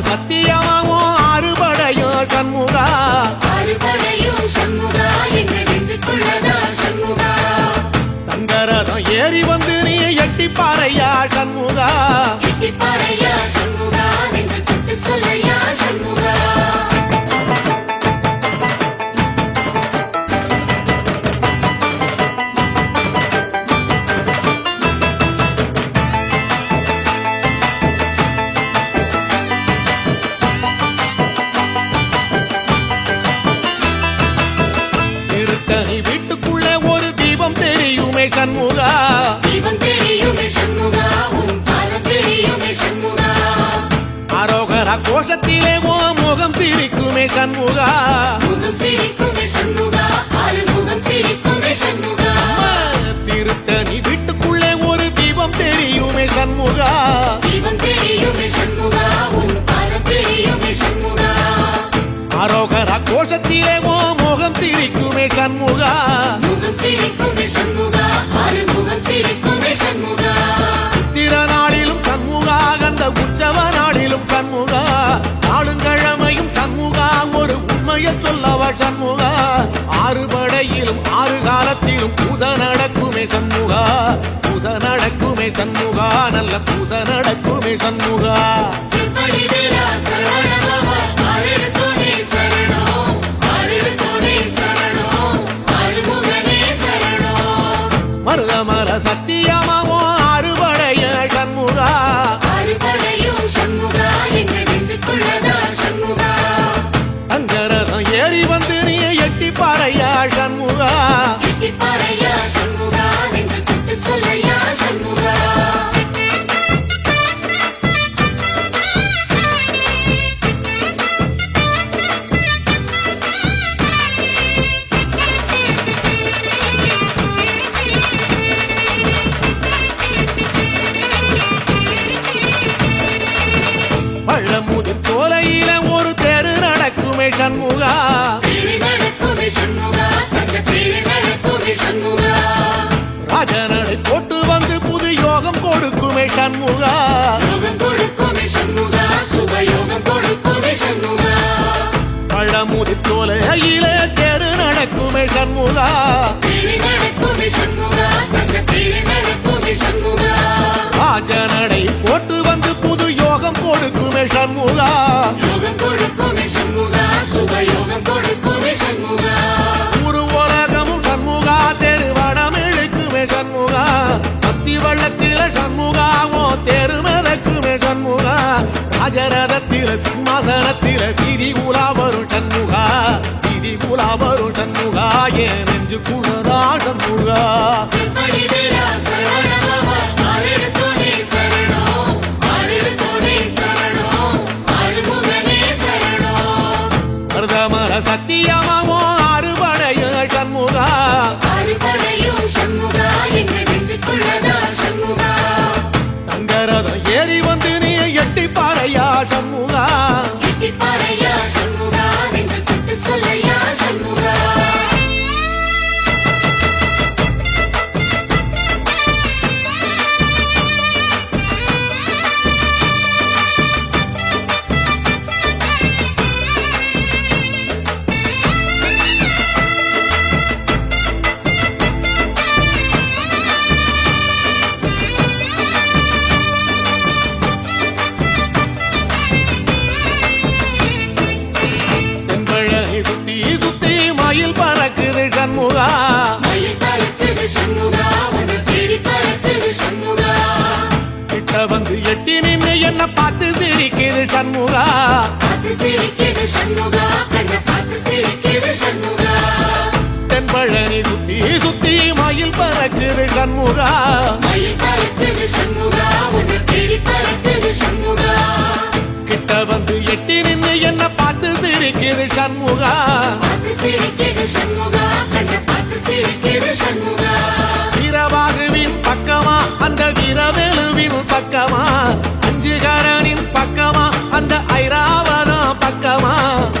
சத்தியமாவும் நெஞ்சுக்குள்ளதா சண்முகா. தங்கரதம் ஏறி வந்து நீ எட்டி பாறையா சண்முகா அரோகர கோஷத்திலே ஓ முகம் சிரிக்குமே சண்முகா. முகம் சிரிக்குமே சண்முகா ஆறுமுகம் சிரிக்குமே சண்முகா. திருத்தணி வீட்டுக்குள்ளே ஒரு தீபம் தெரியுமே சண்முகா. தீபம் தெரியுமே சண்முகா உன் பாதம் தெரியுமே சண்முகா. அரோகர கோஷத்திலே ஓ முகம் சிரிக்குமே சண்முகா. ஆறு படையிலும் ஆறு காலத்திலும் பூச நடக்குமே சண்முகா. பூச நடக்குமே சண்முகா. நல்ல பூச நடக்குமே சண்முகா. செப்படி வீரா சண்முகா. ராஜனடை போட்டு வந்து புது யோகம் கொடுக்குமே சண்முகா. யோகம் கொடுக்குமே ஒரு உலகமும் சண்முகா இழுக்குமே சண்முகா. வள்ளத்தில சண்முகா ராஜரதத்தில சிம்மாசனத்தில உலா வரும் சண்முகா. வீதி உலா வரும் சண்முகா ஏன் நெஞ்சு குளராட முழா சண்முகா. தென்பழனி சுத்தி சுத்தி மயில் பறக்குது சண்முகா. கிட்ட வந்து எட்டி நின்று என்ன பார்த்து சிரிக்குது சண்முகா. சண்முகா இரவாகுவின் பக்கமா அந்த வீரவேலுவின் பக்கமா? அஞ்சுகாரனின் பக்கமா? அந்த ஐராவதம் பக்கமா?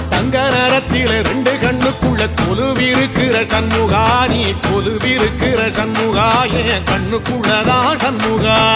தங்க நேரத்தில ரெண்டு கண்ணுக்குள்ள கொலுவிருக்கிற சண்முகா நீ கொலுவிருக்கிற சண்முகா என் கண்ணுக்குள்ளதான் சண்முகா.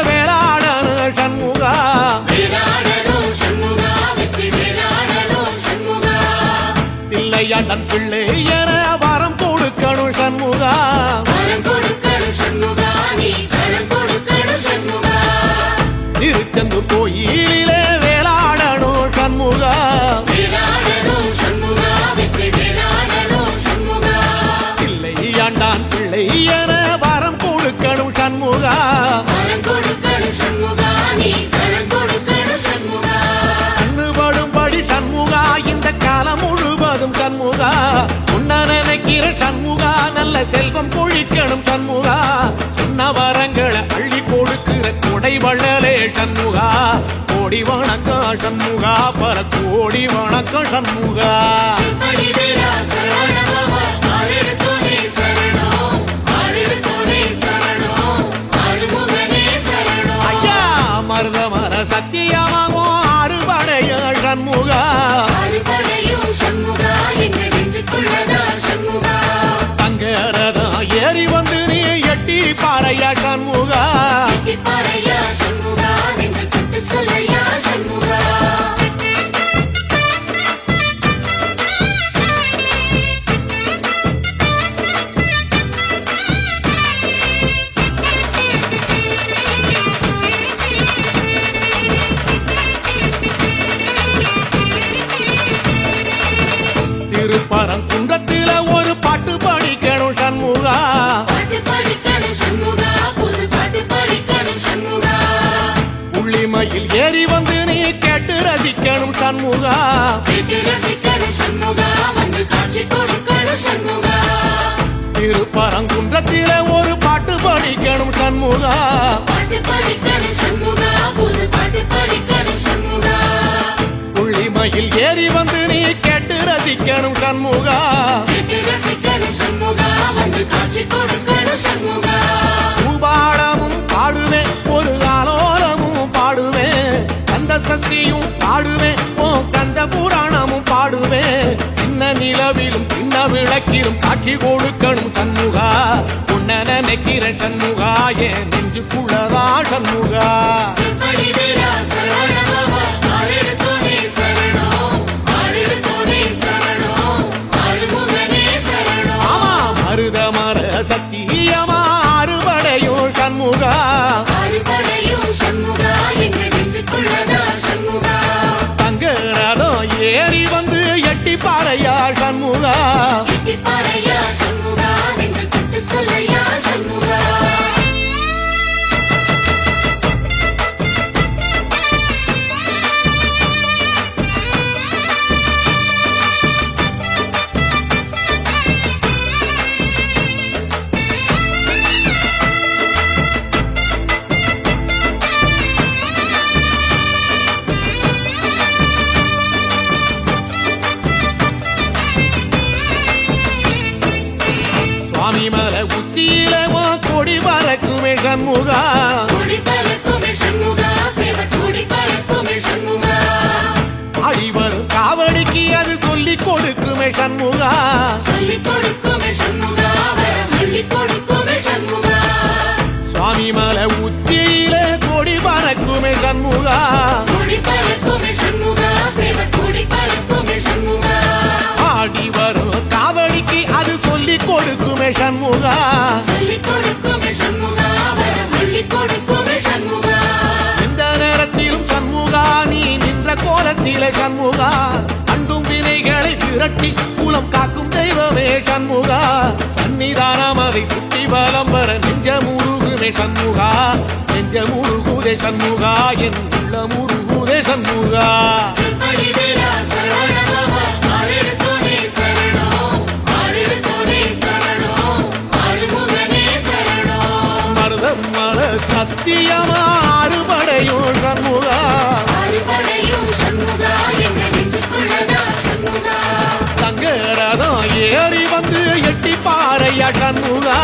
இளம் பிள்ளைய. சண்முகா? உன்ன நினைக்கிற சண்முகா நல்ல செல்வம் பொழிக்கணும் சண்முகா. சொன்ன வரங்களை அள்ளி கொடுக்கிற கொடை வள்ளலே சண்முகா. கோடி வணக்கம் சண்முகா பல கோடி வணக்கம் சண்முகா. சத்தியமாகும் சண்முகா. திருப்பரங்குன்றத்தில ஒரு பாட்டு படிக்கணும் சண்முகா. புள்ளிமையில் ஏறி வந்து நீ கேட்டு ரசிக்கணும் சண்முகா. பூபாடமும் பாடுவேன் ஒரு ஆலோலமும் பாடுவேன். அந்த சசியும் விளக்கிலும் காட்சி கொடுக்கணும் சண்முகா. உன்ன நினைக்கிற சண்முகா. என் நெஞ்சுக்குள்ளதா சண்முகா. ஷண்முகா அடிவர் காவடிக்கு அது சொல்லிக் கொடுக்குமே சண்முகா சொல்லிக் கொடுக்குமே சண்முகா. சுவாமி மல உச்சியில கொடி பறக்குமே சண்முகா. ஆடி வரும் காவடிக்கு அது சொல்லிக் கொடுக்குமே சண்முகா. சண்முகா அண்டும் வினைகளை திரட்டி குலம் காக்கும் தெய்வமே சண்முகா. சன்னிதானம் அதை சுட்டி பலம் வர நெஞ்ச முருகுமே சண்முகா. நெஞ்ச முருகுதே சண்முகா என் உள்ள முருகுதே சண்முகா சத்தியமாறு சண்முகா